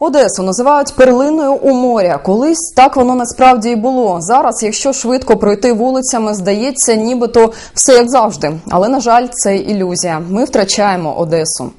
Одесу називають перлиною у моря. Колись так воно насправді і було. Зараз, якщо швидко пройти вулицями, здається, нібито все як завжди. Але на жаль, це ілюзія. Ми втрачаємо Одесу.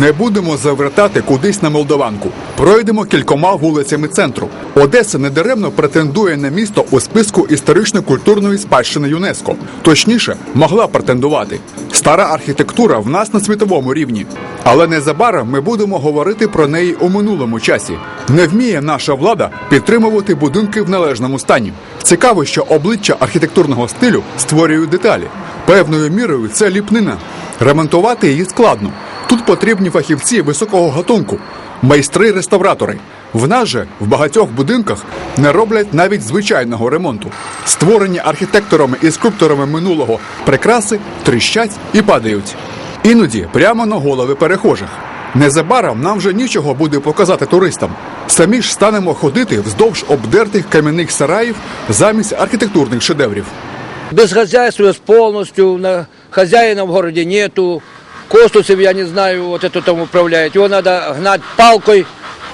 Не будемо завертати кудись на Молдованку. Пройдемо кількома вулицями центру. Одеса недаремно претендує на місто у списку історично-культурної спадщини ЮНЕСКо. Точніше, могла претендувати. Стара архітектура в нас на світовому рівні. Але незабаром ми будемо говорити про неї у минулому часі. Не вміє наша влада підтримувати будинки в належному стані. Цікаво, що обличчя архітектурного стилю створюють деталі. Певною мірою це ліпнина. Ремонтувати її складно. Потрібні фахівці високого гатунку, майстри-реставратори. В нас же в багатьох будинках не роблять навіть звичайного ремонту. Створені архітекторами і скульпторами минулого прикраси тріщать і падають. Іноді прямо на голови перехожих. Незабаром нам вже нічого буде показати туристам. Самі ж станемо ходити вздовж обдертих кам'яних сараїв замість архітектурних шедеврів. Безхозяйственность полностью, на, хозяина в городе нету, Костусев, я не знаю, вот это там управляет, его надо гнать палкой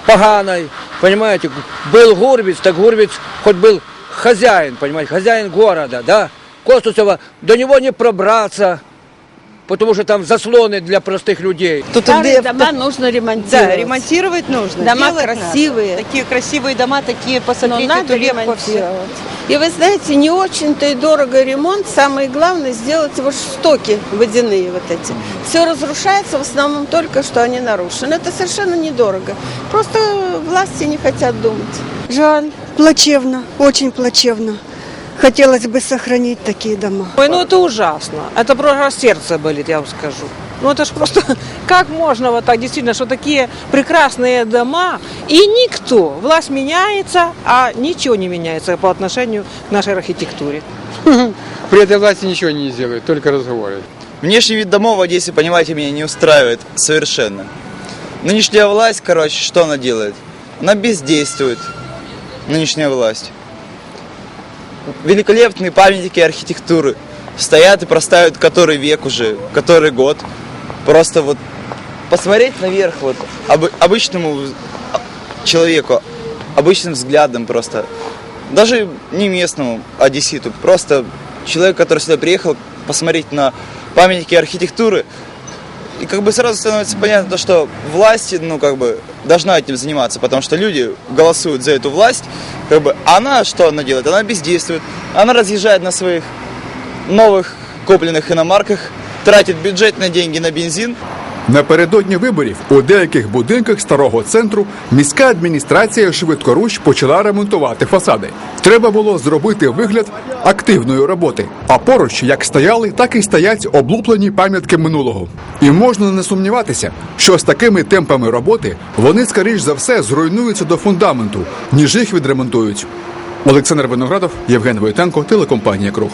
поганой, понимаете, был Гурвиц, так Гурвиц хоть был хозяин, понимаете, хозяин города, да, Костусева, до него не пробраться, потому что там заслоны для простых людей. Тут Старые где- дома нужно ремонтировать. Да, ремонтировать нужно. Дома делать красивые. надо. Такие красивые дома, такие надо это легко все. ремонтировать. И вы знаете, не очень-то и дорого ремонт. Самое главное сделать его стоки водяные вот эти. Все разрушается в основном только, что они нарушены. Это совершенно недорого. Просто власти не хотят думать. Жаль, плачевно, очень плачевно. Хотелось бы сохранить такие дома. Ой, ну это ужасно. Это просто сердце болит, я вам скажу. Ну это ж просто, как можно вот так действительно, что такие прекрасные дома, и никто, власть меняется, а ничего не меняется по отношению к нашей архитектуре. При этой власти ничего не сделают, только разговоры. Внешний вид домов в Одессе, понимаете, меня не устраивает совершенно. Нынешняя власть, короче, что она делает? Она бездействует. Нынешняя власть. Великолепные памятники архитектуры стоят и простают который век уже, который год. Просто вот посмотреть наверх вот обы- обычному а, человеку, обычным взглядом просто. Даже не местному одесситу, просто человек, который сюда приехал посмотреть на памятники архитектуры, и как бы сразу становится понятно, то, что власть, ну, как бы, должна этим заниматься, потому что люди голосуют за эту власть, как бы, а она что она делает? Она бездействует, она разъезжает на своих новых купленных иномарках, тратит бюджетные деньги на бензин, Напередодні виборів у деяких будинках старого центру міська адміністрація швидкоруч почала ремонтувати фасади. Треба було зробити вигляд активної роботи. А поруч як стояли, так і стоять облуплені пам'ятки минулого. І можна не сумніватися, що з такими темпами роботи вони, скоріш за все, зруйнуються до фундаменту, ніж їх відремонтують. Олександр Виноградов, Євген Войтенко, телекомпанія Круг.